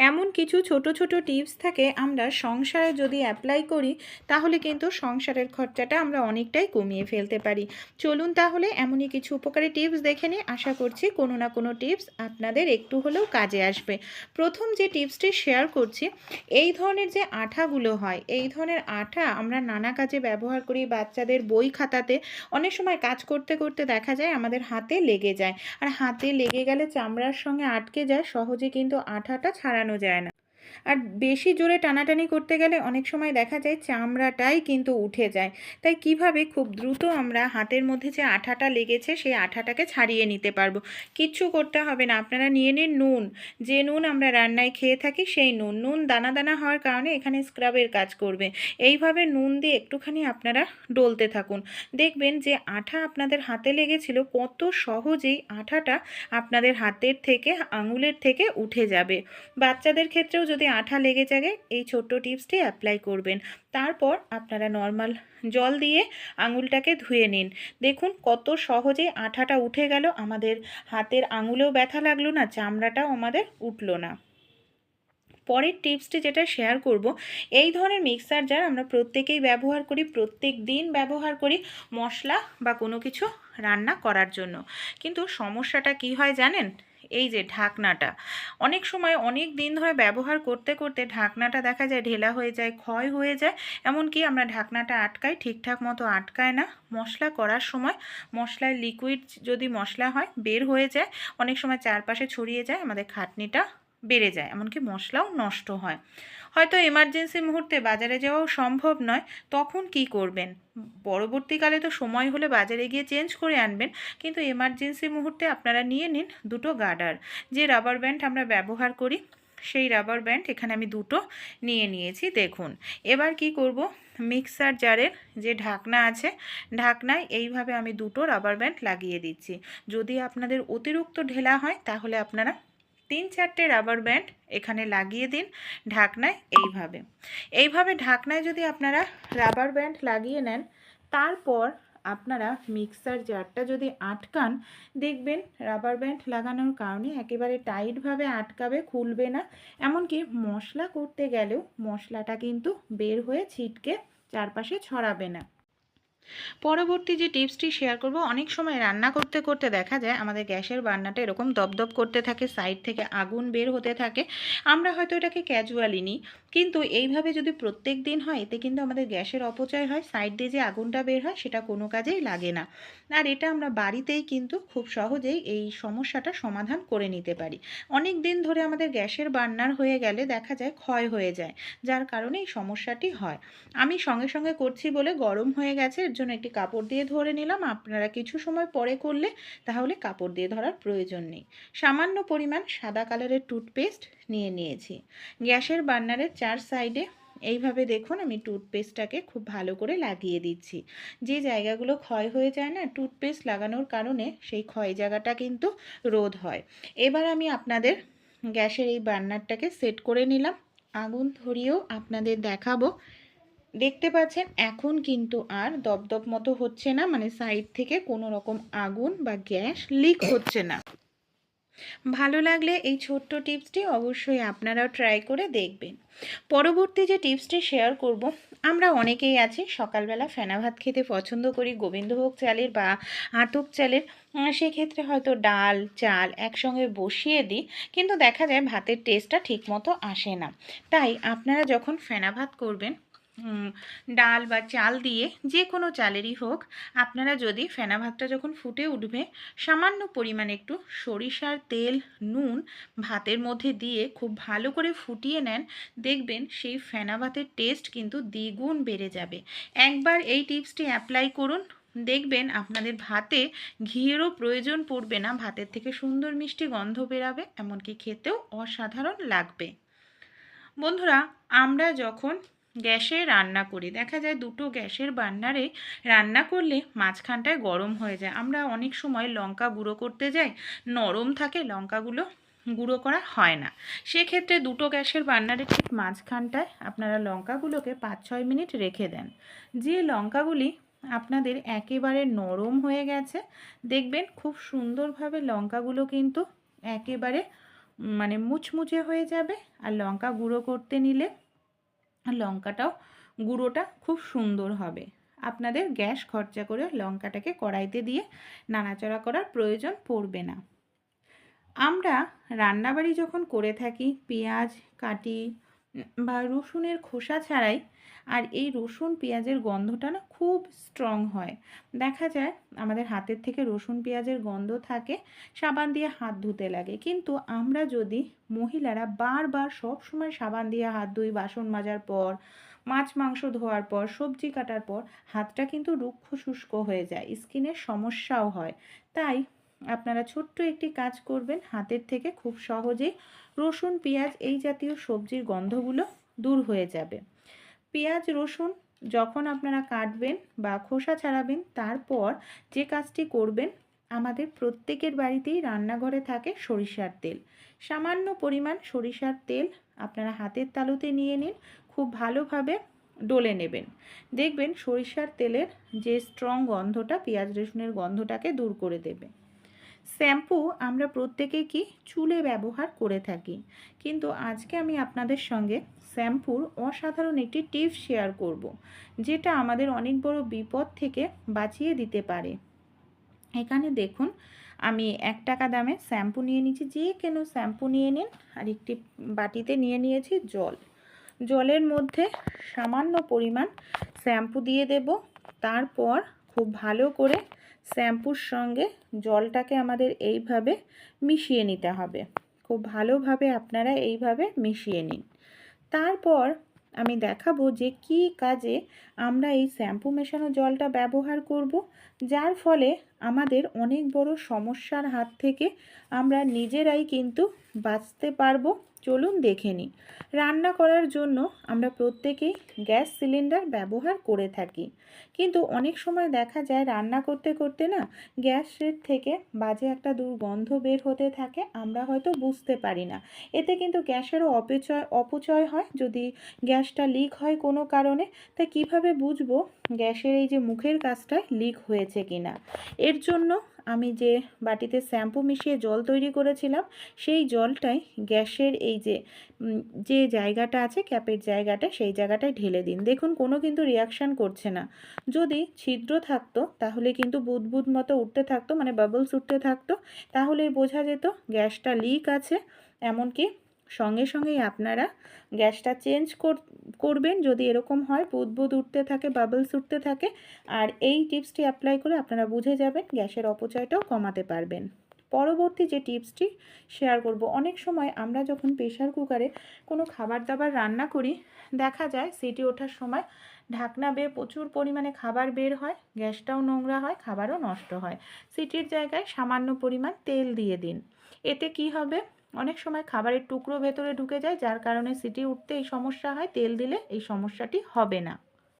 এমন কিছু ছোট ছোট টিপস থাকে, আমরা সংসারে যদি অ্যাপ্লাই করি, তাহলে কিন্তু সংসারের খরচাটা আমরা অনেকটাই কমিয়ে ফেলতে পারি। চলুন তাহলে এমনই কিছু উপকারী টিপস দেখে নিই। আশা করছি কোনো না কোনো টিপস আপনাদের একটু হলেও কাজে আসবে। প্রথম যে টিপসটি শেয়ার করছি, এই ধরনের যে আঠাগুলো হয়, এই ধরনের আঠা আমরা নানা কাজে ব্যবহার করি, বাচ্চাদের বই খাতাতে অনেক সময় কাজ করতে করতে দেখা যায় আমাদের হাতে লেগে যায়। আর হাতে লেগে গেলে চামড়ার সঙ্গে আটকে যায়, সহজে কিন্তু আঠাটা ছাড়ানো যায় না। আর বেশি জোরে টানাটানি করতে গেলে অনেক সময় দেখা যায় চামড়াটাই কিন্তু উঠে যায়। তাই কীভাবে খুব দ্রুত আমরা হাতের মধ্যে যে আঠাটা লেগেছে সেই আঠাটাকে ছাড়িয়ে নিতে পারব? কিচ্ছু করতে হবে না, আপনারা নিয়ে নিন নুন। যে নুন আমরা রান্নায় খেয়ে থাকি সেই নুন। নুন দানা দানা হওয়ার কারণে এখানে স্ক্রাবের কাজ করবে। এইভাবে নুন দিয়ে একটুখানি আপনারা ডলতে থাকুন। দেখবেন যে আঠা আপনাদের হাতে লেগেছিল, কত সহজেই আঠাটা আপনাদের হাতের থেকে, আঙুলের থেকে উঠে যাবে। বাচ্চাদের ক্ষেত্রেও আঠা লেগে যায় এই ছোট্ট টিপসটি অ্যাপ্লাই করবেন। তারপর আপনারা নর্মাল জল দিয়ে আঙুলটাকে ধুয়ে নিন। দেখুন কত সহজে আঠাটা উঠে গেল। আমাদের হাতের আঙুলেও ব্যথা লাগল না, চামড়াটাও আমাদের উঠল না। পরের টিপসটি যেটা শেয়ার করব, এই ধরনের মিক্সার জার আমরা প্রত্যেকেই ব্যবহার করি, প্রত্যেক দিন ব্যবহার করি মশলা বা কোনো কিছু রান্না করার জন্য। কিন্তু সমস্যাটা কি হয় জানেন? এই যে ঢাকনাটা। অনেক সময় অনেক দিন ধরে ব্যবহার করতে করতে ঢাকনাটা দেখা যায় ঢেলা হয়ে যায়, ক্ষয় হয়ে যায়। এমনকি আমরা ঢাকনাটা আটকাই, ঠিকঠাক মতো আটকায় না। মশলা করার সময় মশলার লিকুইড যদি মশলা হয়, বের হয়ে যায়, অনেক সময় চারপাশে ছড়িয়ে যায়, আমাদের খাটনিটা বেড়ে যায়, এমনকি মশলাও নষ্ট হয়। হয়তো এমার্জেন্সি মুহূর্তে বাজারে যাওয়াও সম্ভব নয়, তখন কি করবেন? পরবর্তীকালে তো সময় হলে বাজারে গিয়ে চেঞ্জ করে আনবেন, কিন্তু এমার্জেন্সি মুহূর্তে আপনারা নিয়ে নিন দুটো গার্ডার যে রাবার ব্যান্ড আমরা ব্যবহার করি, সেই রাবার ব্যান্ড এখানে আমি দুটো নিয়ে নিয়েছি, দেখুন। এবার কি করব? মিক্সার জারের যে ঢাকনা আছে, ঢাকনায় এইভাবে আমি দুটো রাবার ব্যান্ড লাগিয়ে দিচ্ছি। যদি আপনাদের অতিরিক্ত ঢেলা হয়, তাহলে আপনারা তিন চারটে রাবার ব্যান্ড এখানে লাগিয়ে দিন ঢাকনায় এইভাবে। এইভাবে ঢাকনায় যদি আপনারা রাবার ব্যান্ড লাগিয়ে নেন, তারপর আপনারা মিক্সার জারটা যদি আটকান, দেখবেন রাবার ব্যান্ড লাগানোর কারণে একেবারে টাইটভাবে আটকাবে, খুলবে না। এমনকি মশলা করতে গেলেও মশলাটা কিন্তু বের হয়ে ছিটকে চারপাশে ছড়াবে না। পরবর্তী যে টিপসটি শেয়ার করব, অনেক সময় রান্না করতে করতে দেখা যায় আমাদের গ্যাসের বান্নাটা এরকম দপদপ করতে থাকে, সাইড থেকে আগুন বের হতে থাকে। আমরা হয়তো এটাকে ক্যাজুয়ালি নিই। কিন্তু এইভাবে যদি প্রত্যেক দিন হয়, এতে কিন্তু আমাদের গ্যাসের অপচয় হয় সাইড দিয়ে যে আগুনটা বের হয়, সেটা কোনো কাজেই লাগে না। আর এটা আমরা বাড়িতেই কিন্তু খুব সহজেই এই সমস্যাটা সমাধান করে নিতে পারি। অনেক দিন ধরে আমাদের গ্যাসের বান্নার হয়ে গেলে দেখা যায় ক্ষয় হয়ে যায়, যার কারণে এই সমস্যাটি হয়। আমি সঙ্গে সঙ্গে করছি বলে গরম হয়ে গেছে, এর জন্য একটি কাপড় দিয়ে ধরে নিলাম। আপনারা কিছু সময় পরে করলে তাহলে কাপড় দিয়ে ধরার প্রয়োজন নেই। সামান্য পরিমাণ সাদা কালারের টুথপেস্ট নিয়ে নিয়েছি। গ্যাসের বার্নারের চার সাইডে। এইভাবে দেখুন আমি টুথপেস্টটাকে খুব ভালো করে লাগিয়ে দিচ্ছি। যে জায়গাগুলো ক্ষয় হয়ে যায় না, টুথপেস্ট লাগানোর কারণে সেই ক্ষয় জায়গাটা কিন্তু রোধ হয়। এবার আমি আপনাদের গ্যাসের এই বার্নারটাকে সেট করে নিলাম। আগুন ধরিয়েও আপনাদের দেখাবো। দেখতে পাচ্ছেন, এখন কিন্তু আর দপদপ মতো হচ্ছে না মানে সাইড থেকে কোনো রকম আগুন বা গ্যাস লিক হচ্ছে না। ভালো লাগলে এই ছোট্ট টিপসটি অবশ্যই আপনারাও ট্রাই করে দেখবেন। পরবর্তী যে টিপসটি শেয়ার করব, আমরা অনেকেই আছি, সকালবেলা ফেনা ভাত খেতে পছন্দ করি, গোবিন্দভোগ চালের বা আতপ চালের। সেক্ষেত্রে হয়তো ডাল, চাল একসঙ্গে বসিয়ে দিই, কিন্তু দেখা যায় ভাতের টেস্টটা ঠিকমতো আসে না। তাই আপনারা যখন ফেনা ভাত করবেন ডাল বা চাল দিয়ে যে কোনো চালেরই হোক, আপনারা যদি ফেনা ভাতটা যখন ফুটে উঠবে, সামান্য পরিমাণে একটু সরিষার তেল, নুন ভাতের মধ্যে দিয়ে খুব ভালো করে ফুটিয়ে নেন, দেখবেন সেই ফেনা ভাতের টেস্ট কিন্তু দ্বিগুণ বেড়ে যাবে। একবার এই টিপসটি অ্যাপ্লাই করুন, দেখবেন আপনাদের ভাতে ঘিয়েরও প্রয়োজন পড়বে না, ভাতের থেকে সুন্দর মিষ্টি গন্ধ বেরাবে, এমনকি খেতেও অসাধারণ লাগবে। বন্ধুরা, আমরা যখন গ্যাসে রান্না করি। দেখা যায় দুটো গ্যাসের বান্নারে রান্না করলে মাঝখানটায় গরম হয়ে যায়। আমরা অনেক সময় লঙ্কা গুঁড়ো করতে যাই, নরম থাকে, লঙ্কাগুলো গুঁড়ো করা হয় না। সেক্ষেত্রে দুটো গ্যাসের বান্নারে ঠিক মাঝখানটায় আপনারা লঙ্কাগুলোকে পাঁচ ছয় মিনিট রেখে দেন। যে লঙ্কাগুলি আপনাদের একেবারে নরম হয়ে গেছে, দেখবেন খুব সুন্দরভাবে লঙ্কাগুলো কিন্তু একেবারে মানে মুচমুচে হয়ে যাবে। আর লঙ্কা গুঁড়ো করতে নিলে লঙ্কাটাও গুঁড়োটা খুব সুন্দর হবে। আপনাদের গ্যাস খরচা করে লঙ্কাটাকে কড়াইতে দিয়ে নাড়াচাড়া করার প্রয়োজন পড়বে না। আমরা রান্নাবাড়ি যখন করে থাকি, পেঁয়াজ, কাটি বা রসুনের খোসা ছাড়াই, আর এই রসুন পেঁয়াজের গন্ধটা না খুব স্ট্রং হয়। দেখা যায় আমাদের হাতের থেকে রসুন পেঁয়াজের গন্ধ থাকে, সাবান দিয়ে হাত ধুতে লাগে। কিন্তু আমরা যদি মহিলারা বারবার সব সময় সাবান দিয়ে হাত ধুই, বাসন মাজার পর, মাছ মাংস ধোয়ার পর, সবজি কাটার পর, হাতটা কিন্তু রুক্ষ শুষ্ক হয়ে যায়, স্কিনের সমস্যাও হয়। তাই আপনারা ছোট্ট একটি কাজ করবেন। হাতের থেকে খুব সহজেই রসুন, পেঁয়াজ এই জাতীয় সবজির গন্ধগুলো দূর হয়ে যাবে। পেঁয়াজ, রসুন যখন আপনারা কাটবেন বা খোসা ছাড়াবেন, তারপর যে কাজটি করবেন, আমাদের প্রত্যেকের বাড়িতেই রান্নাঘরে থাকে সরিষার তেল। সামান্য পরিমাণ সরিষার তেল আপনারা হাতের তালুতে নিয়ে নিন, খুব ভালোভাবে ডলে নেবেন। দেখবেন সরিষার তেলের যে স্ট্রং গন্ধটা, পেঁয়াজ, রসুনের গন্ধটাকে দূর করে দেবে। শ্যাম্পু আমরা প্রত্যেকেই কি চুলে ব্যবহার করে থাকি। কিন্তু আজকে আমি আপনাদের সঙ্গে শ্যাম্পুর অসাধারণ একটি টিপস শেয়ার করব, যেটা আমাদের অনেক বড় বিপদ থেকে বাঁচিয়ে দিতে পারে। এখানে দেখুন, আমি এক টাকা দামে শ্যাম্পু নিয়ে নিয়েছি, যে কেন শ্যাম্পু নিয়ে নিন, আর একটি বাটিতে নিয়ে নিয়েছি জল। জলের মধ্যে সামান্য পরিমাণ শ্যাম্পু দিয়ে দেব, তারপর খুব ভালো করে শ্যাম্পুর সঙ্গে জলটাকে আমাদের এইভাবে মিশিয়ে নিতে হবে। খুব ভালোভাবে আপনারা এইভাবে মিশিয়ে নিন। তারপর আমি দেখাবো যে কি কাজে আমরা এই শ্যাম্পু মেশানো জলটা ব্যবহার করব, যার ফলে আমাদের অনেক বড় সমস্যার হাত থেকে আমরা নিজেরাই কিন্তু বাঁচতে পারব। চলুন দেখে নিই। রান্না করার জন্য আমরা প্রত্যেকেই গ্যাস সিলিন্ডার ব্যবহার করে থাকি। কিন্তু অনেক সময় দেখা যায় রান্না করতে করতে না গ্যাসের থেকে বাজে একটা দুর্গন্ধ বের হতে থাকে, আমরা হয়তো বুঝতে পারি না। এতে কিন্তু গ্যাসেরও অপচয় অপচয় হয়। যদি গ্যাসটা লিক হয় কোনো কারণে, তা কীভাবে বুঝব গ্যাসের এই যে মুখের কাজটায় লিক হয়েছে কিনা? এর জন্য আমি যে বাটিতে শ্যাম্পু মিশিয়ে জল তৈরি করেছিলাম, সেই জলটাই গ্যাসের এই যে যে জায়গাটা আছে ক্যাপের জায়গাটা, সেই জায়গাটায় ঢেলে দিন। দেখুন, কোনো কিন্তু রিয়াকশান করছে না। যদি ছিদ্র থাকতো, তাহলে কিন্তু বুদবুদ মতো উঠতে থাকতো মানে বাবলস উঠতে থাকতো, তাহলেই বোঝা যেত গ্যাসটা লিক আছে। এমনকি সঙ্গে সঙ্গেই আপনারা গ্যাসটা চেঞ্জ করবেন যদি এরকম হয়, বুদবুদ উঠতে থাকে বাবলস উঠতে থাকে, আর এই টিপসটি অ্যাপ্লাই করে আপনারা বুঝে যাবেন, গ্যাসের অপচয়টাও কমাতে পারবেন। পরবর্তী যে টিপসটি শেয়ার করব, অনেক সময় আমরা যখন প্রেশার কুকারে কোনো খাবার দাবার রান্না করি, দেখা যায় সিটি ওঠার সময় ঢাকনা বেয়ে প্রচুর পরিমাণে খাবার বের হয়, গ্যাসটাও নোংরা হয়, খাবারও নষ্ট হয়। সিটির জায়গায় সামান্য পরিমাণ তেল দিয়ে দিন। এতে কি হবে? অনেক সময় খাবারের টুকরো ভেতরে ঢুকে যায়, যার কারণে সিটি উঠতে এই সমস্যা হয়, তেল দিলে এই সমস্যাটি হবে না।